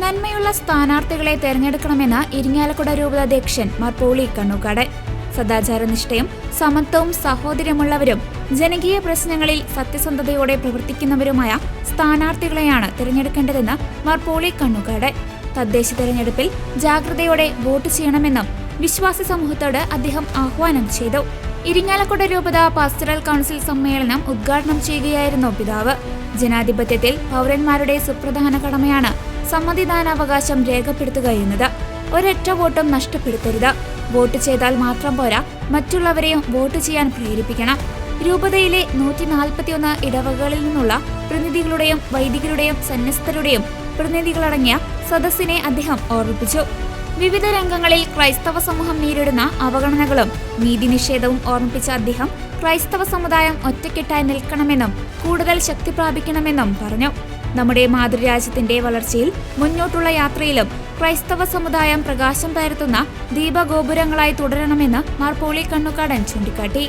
നന്മയുള്ള സ്ഥാനാർത്ഥികളെ തെരഞ്ഞെടുക്കണമെന്ന് ഇരിങ്ങാലക്കുട രൂപത അധ്യക്ഷൻ മാർ പോളി കണ്ണുകാട്. സദാചാരനിഷ്ഠയും സമത്വവും സഹോദര്യമുള്ളവരും ജനകീയ പ്രശ്നങ്ങളിൽ സത്യസന്ധതയോടെ പ്രവർത്തിക്കുന്നവരുമായ സ്ഥാനാർത്ഥികളെയാണ് തിരഞ്ഞെടുക്കേണ്ടതെന്ന് മാർ പോളി കണ്ണുകാട്. തദ്ദേശ തെരഞ്ഞെടുപ്പിൽ ജാഗ്രതയോടെ വോട്ട് ചെയ്യണമെന്നും വിശ്വാസി സമൂഹത്തോട് അദ്ദേഹം ആഹ്വാനം ചെയ്തു. ഇരിങ്ങാലക്കുട രൂപത പാസ്റ്ററൽ കൗൺസിൽ സമ്മേളനം ഉദ്ഘാടനം ചെയ്യുകയായിരുന്നു പിതാവ്. ജനാധിപത്യത്തിൽ പൗരന്മാരുടെ സുപ്രധാന കടമയാണ് സമ്മതിദാനാവകാശം രേഖപ്പെടുത്തുക എന്നത് ഒരൊറ്റ വോട്ടും നഷ്ടപ്പെടുത്തരുത്. വോട്ട് ചെയ്താൽ മാത്രം പോരാ മറ്റുള്ളവരെയും വോട്ട് ചെയ്യാൻ പ്രേരിപ്പിക്കണം. രൂപതയിലെ നൂറ്റി നാൽപ്പത്തിയൊന്ന് ഇടവകളിൽ നിന്നുള്ള പ്രതിനിധികളുടെയും വൈദികരുടെയും സന്യസ്തരുടെയും പ്രതിനിധികളടങ്ങിയ സദസ്സിനെ അദ്ദേഹം ഓർമ്മിപ്പിച്ചു. വിവിധ രംഗങ്ങളിൽ ക്രൈസ്തവ സമൂഹം നേരിടുന്ന അവഗണനകളും നീതിനിഷേധവും ഓർമ്മിപ്പിച്ച അദ്ദേഹം ക്രൈസ്തവ സമുദായം ഒറ്റക്കെട്ടായി നിൽക്കണമെന്നും കൂടുതൽ ശക്തി പ്രാപിക്കണമെന്നും പറഞ്ഞു. നമ്മുടെ മാതൃരാജ്യത്തിന്റെ വളർച്ചയിൽ മുന്നോട്ടുള്ള യാത്രയിലും ക്രൈസ്തവ സമുദായം പ്രകാശം പരത്തുന്ന ദീപഗോപുരങ്ങളായി തുടരണമെന്ന് മാർപ്പോളി കണ്ണുകാടൻ ചൂണ്ടിക്കാട്ടി.